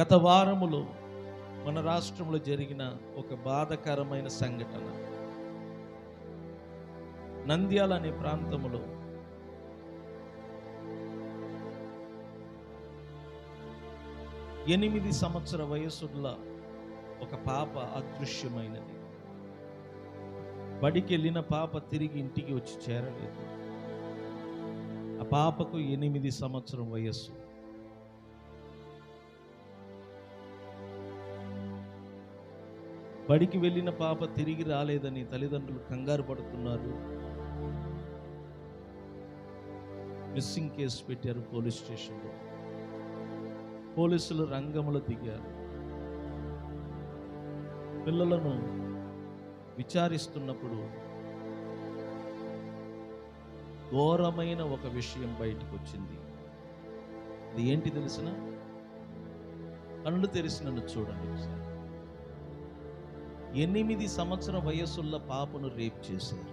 గత వారములో మన రాష్ట్రంలో జరిగిన ఒక బాధకరమైన సంఘటన. నంద్యాల అనే ప్రాంతములో ఎనిమిది సంవత్సర వయసుల ఒక పాప అదృశ్యమైనది. బడికి వెళ్ళిన పాప తిరిగి ఇంటికి వచ్చి చేరలేదు. ఆ పాపకు ఎనిమిది సంవత్సరం వయస్సు. బడికి వెళ్ళిన పాప తిరిగి రాలేదని తల్లిదండ్రులు కంగారు పడుతున్నారు. మిస్సింగ్ కేసు పెట్టారు పోలీస్ స్టేషన్లో. పోలీసులు రంగంలో దిగారు. పిల్లలను విచారిస్తున్నప్పుడు ఘోరమైన ఒక విషయం బయటకు వచ్చింది అది ఏంటి తెలిసిన? కళ్ళు తెరిచి నన్ను చూడండి ఒకసారి. ఎనిమిది సంవత్సర వయస్సుల పాపను రేప్ చేశారు.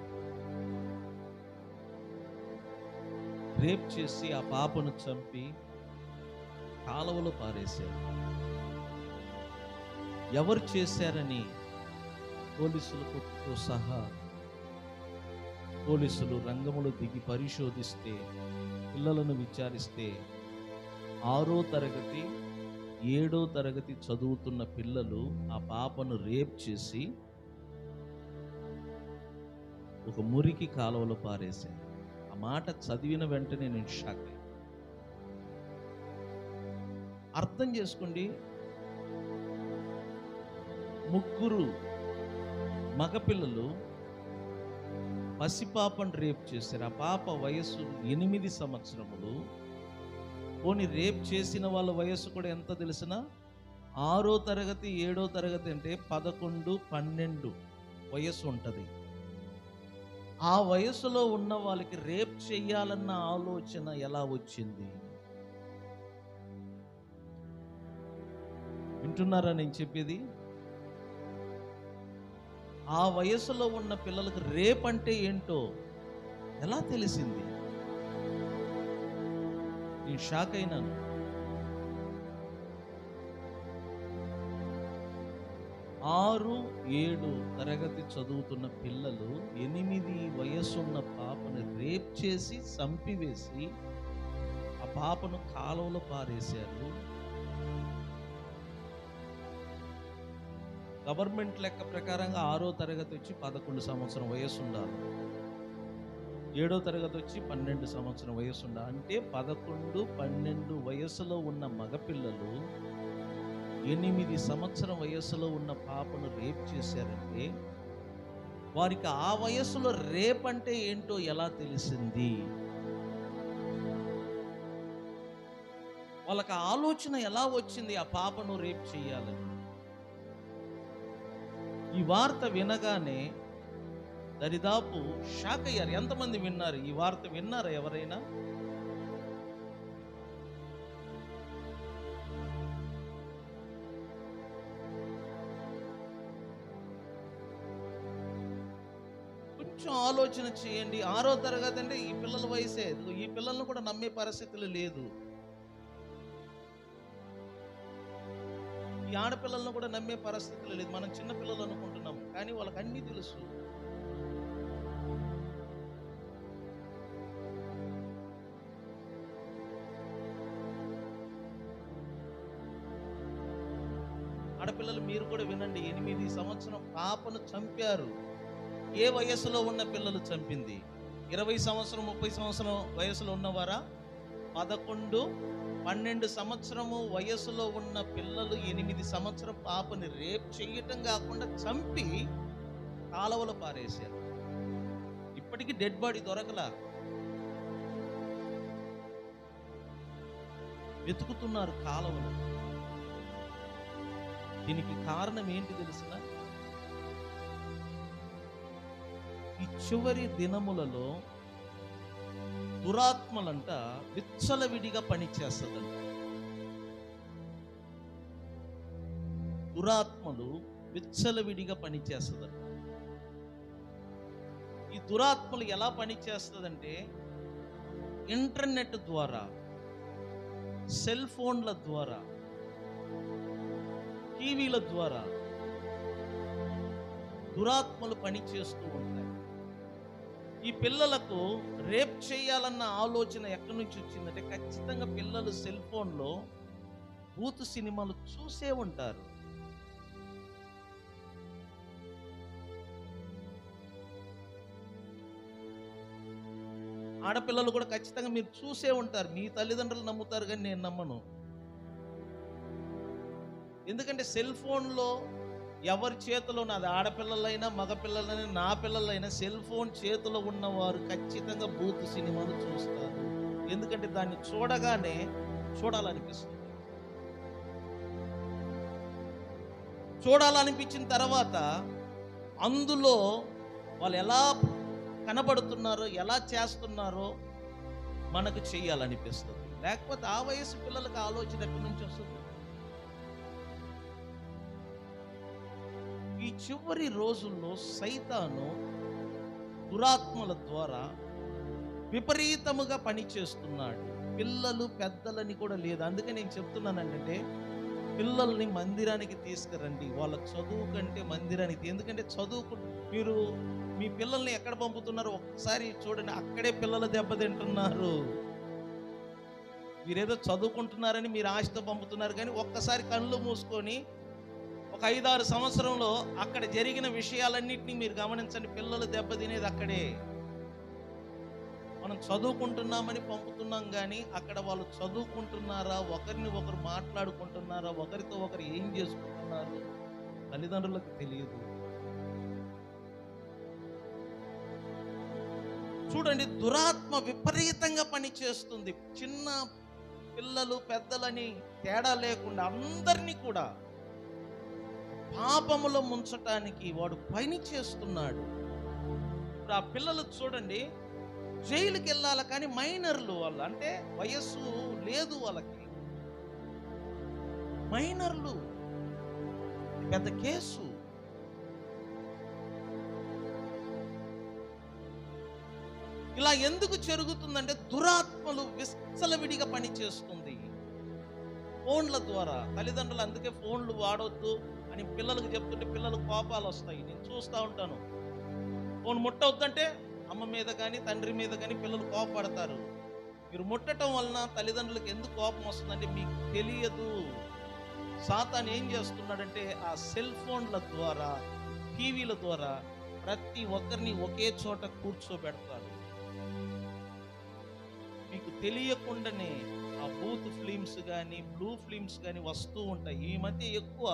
రేప్ చేసి ఆ పాపను చంపి కాలువలో పారేశారు. ఎవరు చేశారని పోలీసులతో సహా పోలీసులు రంగంలో దిగి పరిశోధిస్తే పిల్లలను విచారిస్తే ఆరో తరగతి ఏడో తరగతి చదువుతున్న పిల్లలు ఆ పాపను రేప్ చేసి ఒక మురికి కాలువలో పారేశారు. ఆ మాట చదివిన వెంటనే నేను షాక్ అర్థం చేసుకోండి. ముగ్గురు మగపిల్లలు పసిపాపను రేప్ చేశారు. ఆ పాప వయసు ఎనిమిది సంవత్సరములు. పోనీ రేప్ చేసిన వాళ్ళ వయస్సు కూడా ఎంత తెలిసిన? ఆరో తరగతి ఏడో తరగతి అంటే పదకొండు పన్నెండు వయస్సు ఉంటుంది. ఆ వయసులో ఉన్న వాళ్ళకి రేప్ చెయ్యాలన్న ఆలోచన ఎలా వచ్చింది? వింటున్నారా నేను చెప్పేది? ఆ వయసులో ఉన్న పిల్లలకు రేప్ అంటే ఏంటో ఎలా తెలిసింది? నేను షాక్ అయినాను. ఆరు ఏడు తరగతి చదువుతున్న పిల్లలు ఎనిమిది వయసున్న పాపను రేప్ చేసి చంపివేసి ఆ పాపను కాలువలో పారేశారు. గవర్నమెంట్ లెక్క ప్రకారంగా ఆరో తరగతి వచ్చి పదకొండు సంవత్సరం వయసు ఉండాలి ఏడో తరగతి వచ్చి పన్నెండు సంవత్సరం వయసు ఉండాలి అంటే పదకొండు పన్నెండు వయసులో ఉన్న మగపిల్లలు ఎనిమిది సంవత్సరం వయసులో ఉన్న పాపను రేప్ చేశారంటే వారికి ఆ వయసులో రేప్ అంటే ఏంటో ఎలా తెలిసింది? వాళ్ళకి ఆలోచన ఎలా వచ్చింది ఆ పాపను రేప్ చేయాలని? ఈ వార్త వినగానే దరిదాపు షాక్ అయ్యారు. ఎంతమంది విన్నారు? ఈ వార్త విన్నారా ఎవరైనా? కొంచెం ఆలోచన చేయండి. ఆరో తరగతి అంటే ఈ పిల్లల వయసే. ఈ పిల్లలను కూడా నమ్మే పరిస్థితులు లేదు. ఈ ఆడపిల్లలను కూడా నమ్మే పరిస్థితులు లేదు. మనం చిన్న పిల్లలు అనుకుంటున్నాం. కానీ వాళ్ళకి అన్నీ తెలుసు. మీరు కూడా వినండి. ఎనిమిది సంవత్సరం పాపను చంపారు. ఏ వయసులో ఉన్న పిల్లలు చంపింది? ఇరవై సంవత్సరం ముప్పై సంవత్సరం వయసులో ఉన్నవారా? పదకొండు పన్నెండు సంవత్సరము వయసులో ఉన్న పిల్లలు ఎనిమిది సంవత్సరం పాపని రేప్ చేయటం కాకుండా చంపి కాలవలు పారేశారు. ఇప్పటికీ డెడ్ బాడీ దొరకలా. వెతుకుతున్నారు కాలవలు. దీనికి కారణం ఏంటి తెలిసిన? ఈ చివరి దినములలో దురాత్మలంట విచ్చలవిడిగా పనిచేస్తుందంట. దురాత్మలు విచ్చలవిడిగా పనిచేస్తుందంట. ఈ దురాత్మలు ఎలా పనిచేస్తుందంటే ఇంటర్నెట్ ద్వారా సెల్ ఫోన్ల ద్వారా టీవీల ద్వారా దురాత్మలు పనిచేస్తూ ఉంటాయి ఈ పిల్లలకు రేప్ చేయాలన్న ఆలోచన ఎక్కడి నుంచి వచ్చిందంటే ఖచ్చితంగా పిల్లలు సెల్ ఫోన్లో బూత్ సినిమాలు చూసే ఉంటారు. ఆడపిల్లలు కూడా ఖచ్చితంగా మీరు చూసే ఉంటారు. మీ తల్లిదండ్రులు నమ్ముతారు కానీ నేను నమ్మను. ఎందుకంటే సెల్ ఫోన్లో ఎవరి చేతిలో అది ఆడపిల్లలైనా మగపిల్లలైనా నా పిల్లలైనా సెల్ ఫోన్ చేతిలో ఉన్నవారు ఖచ్చితంగా బూత్ సినిమాలు చూస్తారు. ఎందుకంటే దాన్ని చూడగానే చూడాలనిపిస్తుంది. చూడాలనిపించిన తర్వాత అందులో వాళ్ళు ఎలా కనబడుతున్నారో ఎలా చేస్తున్నారో మనకు చెయ్యాలనిపిస్తుంది. లేకపోతే ఆ వయసు పిల్లలకు ఆలోచన ఎక్కడి నుంచి వస్తుంది? ఈ చివరి రోజుల్లో సైతాను దురాత్మల ద్వారా విపరీతముగా పనిచేస్తున్నాడు పిల్లలు పెద్దలని కూడా లేదు. అందుకే నేను చెప్తున్నాను అంటే పిల్లల్ని మందిరానికి తీసుకురండి. వాళ్ళ చదువు కంటే మందిరానికి ఎందుకంటే చదువుకు మీరు మీ పిల్లల్ని ఎక్కడ పంపుతున్నారు ఒక్కసారి చూడండి. అక్కడే పిల్లలు దెబ్బతింటున్నారు మీరేదో చదువుకుంటున్నారని మీరు ఆశతో పంపుతున్నారు. కానీ ఒక్కసారి కళ్ళు మూసుకొని ఒక ఐదారు సంవత్సరంలో అక్కడ జరిగిన విషయాలన్నింటినీ మీరు గమనించండి. పిల్లలు దెబ్బతినేది అక్కడే. మనం చదువుకుంటున్నామని పంపుతున్నాం కానీ అక్కడ వాళ్ళు చదువుకుంటున్నారా ఒకరిని ఒకరు మాట్లాడుకుంటున్నారా ఒకరితో ఒకరు ఏం చేసుకుంటున్నారు తల్లిదండ్రులకు తెలియదు. చూడండి దురాత్మ విపరీతంగా పనిచేస్తుంది చిన్న పిల్లలు పెద్దలని తేడా లేకుండా అందరినీ కూడా పాపములో ముంచటానికి వాడు పని చేస్తున్నాడు. ఇప్పుడు ఆ పిల్లలు చూడండి జైలుకి వెళ్ళాలి కానీ మైనర్లు వాళ్ళు అంటే వయస్సు లేదు వాళ్ళకి. మైనర్లు పెద్ద కేసు. ఇలా ఎందుకు జరుగుతుందంటే దురాత్మలు విస్తలవిడిగా పనిచేస్తుంది. ఫోన్ల ద్వారా తల్లిదండ్రులు అందుకే ఫోన్లు వాడొద్దు. అని పిల్లలకు చెప్తుంటే పిల్లలకు కోపాలు వస్తాయి. నేను చూస్తూ ఉంటాను. ఫోన్ ముట్టవద్దంటే అమ్మ మీద కానీ తండ్రి మీద కానీ పిల్లలు కోపపడతారు మీరు ముట్టడం వలన తల్లిదండ్రులకు ఎందుకు కోపం వస్తుందంటే మీకు తెలియదు. సాతాన్ ఏం చేస్తున్నాడంటే ఆ సెల్ ఫోన్ల ద్వారా టీవీల ద్వారా ప్రతి ఒక్కరిని ఒకే చోట కూర్చోబెడతాడు. మీకు తెలియకుండానే ఆ బూత్ ఫిలిమ్స్ కానీ బ్లూ ఫిలిమ్స్ కానీ వస్తూ ఉంటాయి. ఈ మధ్య ఎక్కువ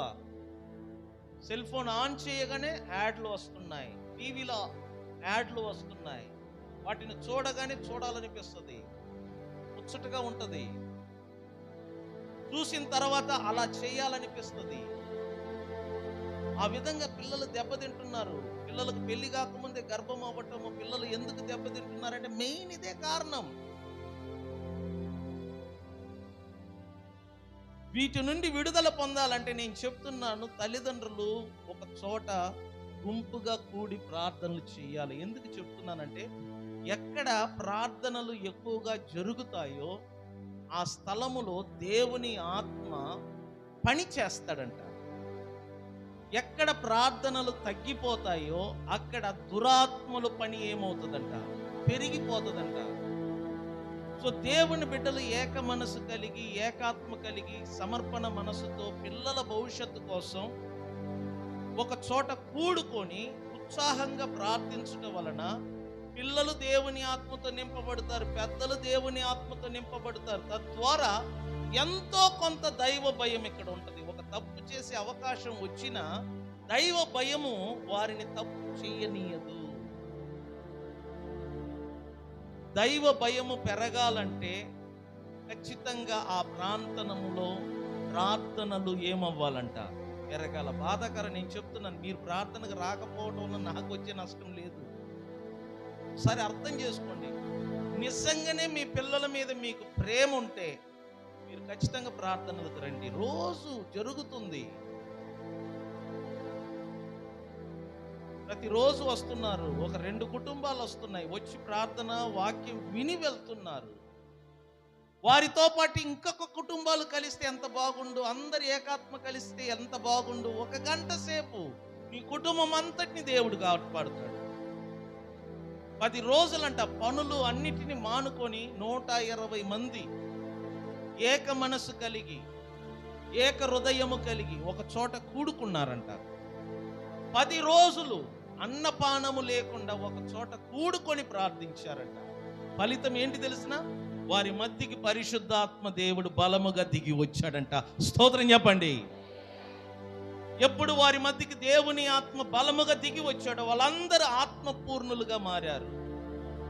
సెల్ ఫోన్ ఆన్ చేయగానే యాడ్లు వస్తున్నాయి. టీవీలో యాడ్లు వస్తున్నాయి. వాటిని చూడగానే చూడాలనిపిస్తుంది. ముచ్చటగా ఉంటుంది. చూసిన తర్వాత అలా చేయాలనిపిస్తుంది. ఆ విధంగా పిల్లలు దెబ్బతింటున్నారు. పిల్లలకు పెళ్ళి కాకముందే గర్భం అవ్వటము పిల్లలు ఎందుకు దెబ్బతింటున్నారంటే మెయిన్ ఇదే కారణం. వీటి నుండి విడుదల పొందాలంటే నేను చెప్తున్నాను తల్లిదండ్రులు ఒక చోట గుంపుగా కూడి ప్రార్థనలు చేయాలి. ఎందుకు చెప్తున్నానంటే ఎక్కడ ప్రార్థనలు ఎక్కువగా జరుగుతాయో ఆ స్థలములో దేవుని ఆత్మ పని చేస్తాడంట. ఎక్కడ ప్రార్థనలు తగ్గిపోతాయో అక్కడ దురాత్మలు పని ఏమవుతుందంట? పెరిగిపోతుందంట. సో దేవుని బిడ్డలు ఏక మనసు కలిగి ఏకాత్మ కలిగి సమర్పణ మనసుతో పిల్లల భవిష్యత్తు కోసం ఒక చోట కూడుకొని ఉత్సాహంగా ప్రార్థించడం వలన పిల్లలు దేవుని ఆత్మతో నింపబడతారు పెద్దలు దేవుని ఆత్మతో నింపబడతారు. తద్వారా ఎంతో కొంత దైవ భయం ఇక్కడ ఉంటుంది. ఒక తప్పు చేసే అవకాశం వచ్చినా దైవ భయము వారిని తప్పు చేయనీయదు. దైవ భయము పెరగాలంటే ఖచ్చితంగా ఆ ప్రాంతనములో ప్రార్థనలు ఏమవ్వాలంట? పెరగాల బాధాకర నేను చెప్తున్నాను. మీరు ప్రార్థనకు రాకపోవడం వల్ల నాకు వచ్చే నష్టం లేదు. సరే అర్థం చేసుకోండి. నిజంగానే మీ పిల్లల మీద మీకు ప్రేమ ఉంటే మీరు ఖచ్చితంగా ప్రార్థనలకు రండి. రోజు జరుగుతుంది. ప్రతిరోజు వస్తున్నారు. ఒక రెండు కుటుంబాలు వస్తున్నాయి. వచ్చి ప్రార్థన వాక్యం విని వెళ్తున్నారు. వారితో పాటు ఇంకొక కుటుంబాలు కలిస్తే ఎంత బాగుండు? అందరు ఏకాత్మ కలిస్తే ఎంత బాగుండు? ఒక గంట సేపు నీ కుటుంబం అంతటిని దేవుడు కాపాడుతాడు. పది రోజులంట పనులు అన్నిటిని మానుకొని నూట ఇరవై మంది ఏక మనసు కలిగి ఏక హృదయము కలిగి ఒక చోట కూడుకున్నారంట. పది రోజులు అన్నపానము లేకుండా ఒక చోట కూడుకొని ప్రార్థించారంట. ఫలితం ఏంటి తెలిసిన? వారి మధ్యకి పరిశుద్ధాత్మ దేవుడు బలముగా దిగి వచ్చాడంట. స్తోత్రం చెప్పండి. ఎప్పుడు వారి మధ్యకి దేవుని ఆత్మ బలముగా దిగి వచ్చాడో వాళ్ళందరూ ఆత్మ పూర్ణులుగా మారారు.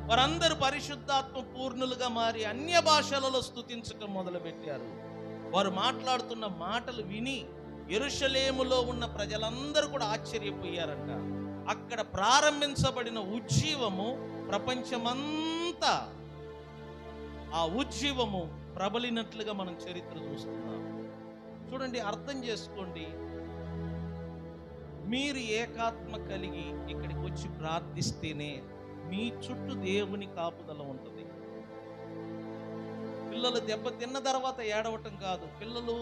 వారందరూ పరిశుద్ధాత్మ పూర్ణులుగా మారి అన్య భాషలలో స్తుతించటం మొదలుపెట్టారు. వారు మాట్లాడుతున్న మాటలు విని ఎరుషలేములో ఉన్న ప్రజలందరూ కూడా ఆశ్చర్యపోయారంట. అక్కడ ప్రారంభించబడిన ఉజ్జీవము ప్రపంచమంతా ఆ ఉజ్జీవము ప్రబలినట్లుగా మనం చరిత్ర చూస్తున్నాం. చూడండి అర్థం చేసుకోండి. మీరు ఏకాత్మ కలిగి ఇక్కడికి వచ్చి ప్రార్థిస్తేనే మీ చుట్టూ దేవుని కాపుదల ఉంటుంది. పిల్లలు దెబ్బ తిన్న తర్వాత ఏడవటం కాదు. పిల్లలు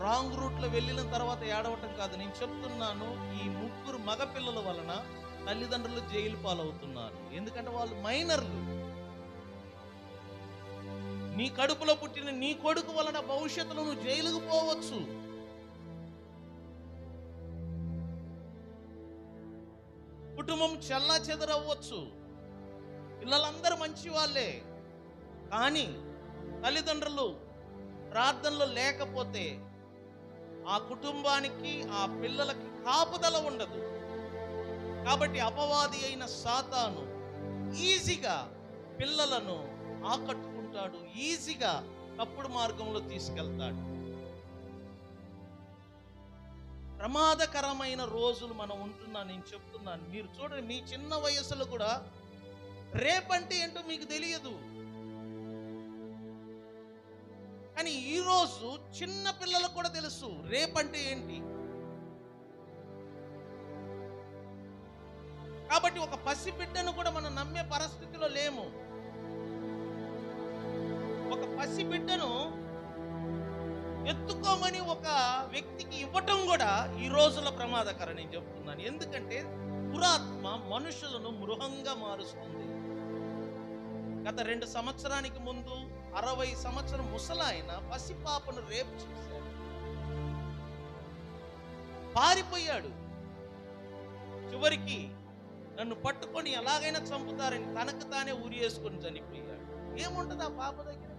రాంగ్ రూట్లో వెళ్ళిన తర్వాత ఏడవటం కాదు. నేను చెప్తున్నాను ఈ ముగ్గురు మగ పిల్లల వలన తల్లిదండ్రులు జైలు పాలవుతున్నారు. ఎందుకంటే వాళ్ళు మైనర్లు. నీ కడుపులో పుట్టిన నీ కొడుకు వలన భవిష్యత్తులో నువ్వు జైలుకు పోవచ్చు. కుటుంబం చెల్లా చెదరవ్వచ్చు పిల్లలందరూ మంచి వాళ్ళే. కానీ తల్లిదండ్రులు ప్రార్థనలు లేకపోతే ఆ కుటుంబానికి ఆ పిల్లలకి కాపుదల ఉండదు. కాబట్టి అపవాది అయిన సాతాను ఈజీగా పిల్లలను ఆకట్టుకుంటాడు ఈజీగా తప్పుడు మార్గంలో తీసుకెళ్తాడు. ప్రమాదకరమైన రోజులు మనం ఉంటున్నా నేను చెప్తున్నాను. మీరు చూడండి మీ చిన్న వయసులో కూడా రేపంటే ఏంటో మీకు తెలియదు. కానీ ఈరోజు చిన్న పిల్లలకు కూడా తెలుసు రేపంటే ఏంటి? కాబట్టి ఒక పసిబిడ్డను కూడా మనం నమ్మే పరిస్థితిలో లేము. ఒక పసిబిడ్డను ఎత్తుకోమని ఒక వ్యక్తికి ఇవ్వటం కూడా ఈ రోజుల ప్రమాదకరం నేను చెప్తున్నాను. ఎందుకంటే దురాత్మ మనుషులను మృహంగా మారుస్తుంది. గత రెండు సంవత్సరానికి ముందు అరవై సంవత్సరం ముసలాయన పసిపాపను రేపు చేశాడు. పారిపోయాడు. చివరికి నన్ను పట్టుకొని ఎలాగైనా చంపుతారని తనకు తానే ఉరి వేసుకొని చనిపోయాడు. ఏముంటుంది ఆ పాప దగ్గర?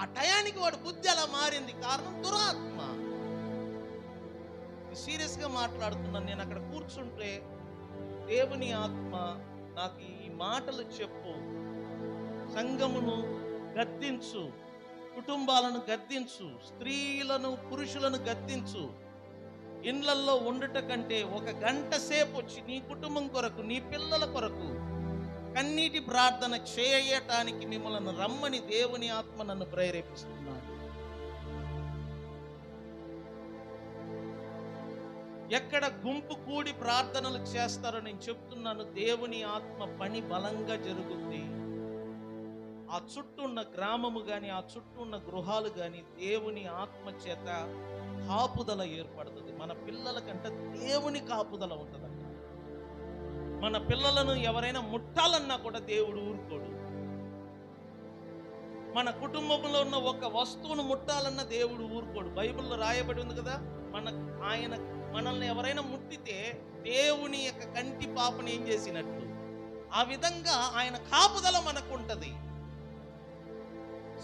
ఆ టయానికి వాడు బుద్ధి అలా మారింది. కారణం దురాత్మ. సీరియస్గా మాట్లాడుతున్నాను. నేను అక్కడ కూర్చుంటే దేవుని ఆత్మ నాకు ఈ మాటలు చెప్పు. సంఘమును గద్దించు కుటుంబాలను గద్దించు స్త్రీలను పురుషులను గద్దించు. ఇండ్లల్లో ఉండుట కంటే ఒక గంట సేపు వచ్చి నీ కుటుంబం కొరకు నీ పిల్లల కొరకు కన్నీటి ప్రార్థన చేయటానికి మిమ్మల్ని రమ్మని దేవుని ఆత్మ నన్ను ప్రేరేపిస్తున్నాడు. ఎక్కడ గుంపు కూడి ప్రార్థనలు చేస్తారో నేను చెప్తున్నాను దేవుని ఆత్మ పని బలంగా జరుగుతుంది ఆ చుట్టూ ఉన్న గ్రామము కానీ ఆ చుట్టూ ఉన్న గృహాలు కానీ దేవుని ఆత్మ చేత కాపుదల ఏర్పడుతుంది. మన పిల్లల కంటే దేవుని కాపుదల ఉంటుందంట. మన పిల్లలను ఎవరైనా ముట్టాలన్నా కూడా దేవుడు ఊరుకోడు. మన కుటుంబంలో ఉన్న ఒక వస్తువును ముట్టాలన్న దేవుడు ఊరుకోడు. బైబిల్లో రాయబడి ఉంది కదా మన ఆయన మనల్ని ఎవరైనా ముట్టితే దేవుని యొక్క కంటి పాపని ఏం చేసినట్టు ఆ విధంగా ఆయన కాపుదల మనకు ఉంటుంది.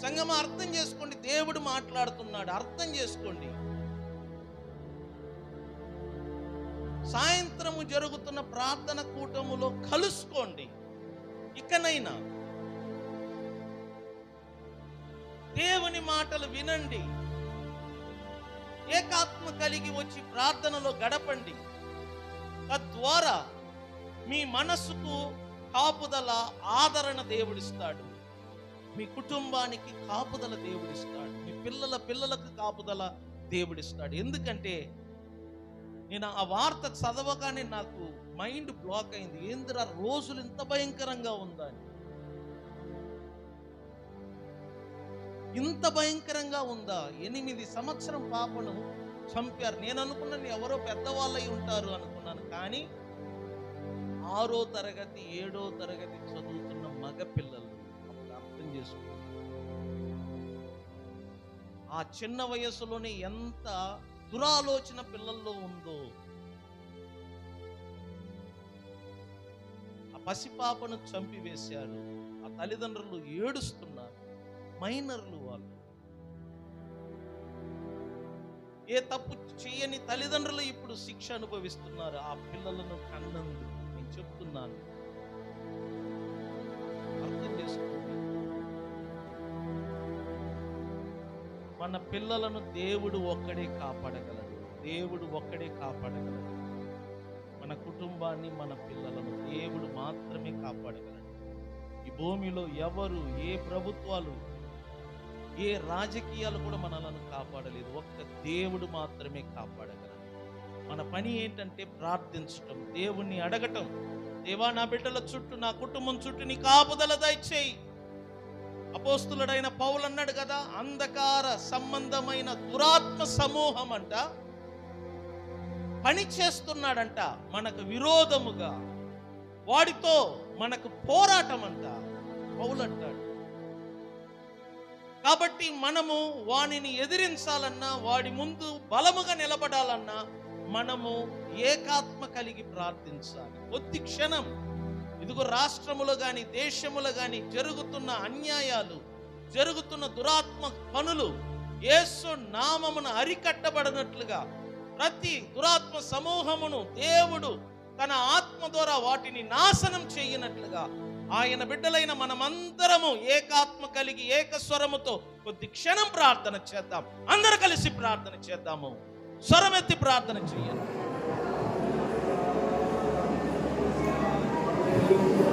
సంగమ అర్థం చేసుకోండి. దేవుడు మాట్లాడుతున్నాడు. అర్థం చేసుకోండి. సాయంత్రము జరుగుతున్న ప్రార్థన కూటములో కలుసుకోండి. ఇకనైనా దేవుని మాటలు వినండి. ఏకాత్మ కలిగి వచ్చి ప్రార్థనలో గడపండి. తద్వారా మీ మనస్సుకు కాపుదల ఆదరణ దేవుడిస్తాడు. మీ కుటుంబానికి కాపుదల దేవుడిస్తాడు. మీ పిల్లల పిల్లలకు కాపుదల దేవుడిస్తాడు. ఎందుకంటే నేను ఆ వార్త చదవగానే నాకు మైండ్ బ్లాక్ అయింది. ఏందిరా రోజులు ఇంత భయంకరంగా ఉందని. ఇంత భయంకరంగా ఉందా? ఎనిమిది సంవత్సరం పాపను చంపారు. నేను అనుకున్నాను ఎవరో పెద్దవాళ్ళై ఉంటారు అనుకున్నాను. కానీ ఆరో తరగతి ఏడో తరగతి చదువుతున్న మగ ఆ చిన్న వయసులోనే ఎంత దురాలోచన పిల్లల్లో ఉందో. ఆ పసిపాపను చంపివేశారు ఆ తల్లిదండ్రులు ఏడుస్తున్నారు. మైనర్లు వాళ్ళు. ఏ తప్పు చేయని తల్లిదండ్రులు ఇప్పుడు శిక్ష అనుభవిస్తున్నారు. ఆ పిల్లలను కన్నందు. నేను చెప్తున్నాను. అర్థం చేసుకో మన పిల్లలను దేవుడు ఒక్కడే కాపాడగలడు. దేవుడు ఒక్కడే కాపాడగలడు. మన కుటుంబాన్ని మన పిల్లలను దేవుడు మాత్రమే కాపాడగలడు. ఈ భూమిలో ఎవరు ఏ ప్రభుత్వాలు ఏ రాజకీయాలు కూడా మనలను కాపాడలేదు. ఒక్క దేవుడు మాత్రమే కాపాడగలడు. మన పని ఏంటంటే ప్రార్థించటం దేవుణ్ణి అడగటం. దేవా నా బిడ్డల చుట్టూ నా కుటుంబం చుట్టూ నీ కాపుదల దయచేయి. అపోస్తులుడైన పౌలు అన్నాడు కదా అంధకార సంబంధమైన దురాత్మ సమూహం అంట పని చేస్తున్నాడంట మనకు విరోధముగా వాడితో మనకు పోరాటం అంట పౌలు అంటాడు. కాబట్టి మనము వానిని ఎదిరించాలన్నా వాడి ముందు బలముగా నిలబడాలన్నా మనము ఏకాత్మ కలిగి ప్రార్థించాలి. కొద్ది క్షణం ఇదిగో రాష్ట్రములో కానీ దేశములో కానీ జరుగుతున్న అన్యాయాలు జరుగుతున్న దురాత్మ పనులు యేసు నామమున అరికట్టబడినట్లుగా ప్రతి దురాత్మ సమూహమును దేవుడు తన ఆత్మ ద్వారా వాటిని నాశనం చేయనట్లుగా ఆయన బిడ్డలైన మనమందరము ఏకాత్మ కలిగి ఏకస్వరముతో కొద్ది క్షణం ప్రార్థన చేద్దాం. అందరు కలిసి ప్రార్థన చేద్దాము. స్వరమెత్తి ప్రార్థన చేయండి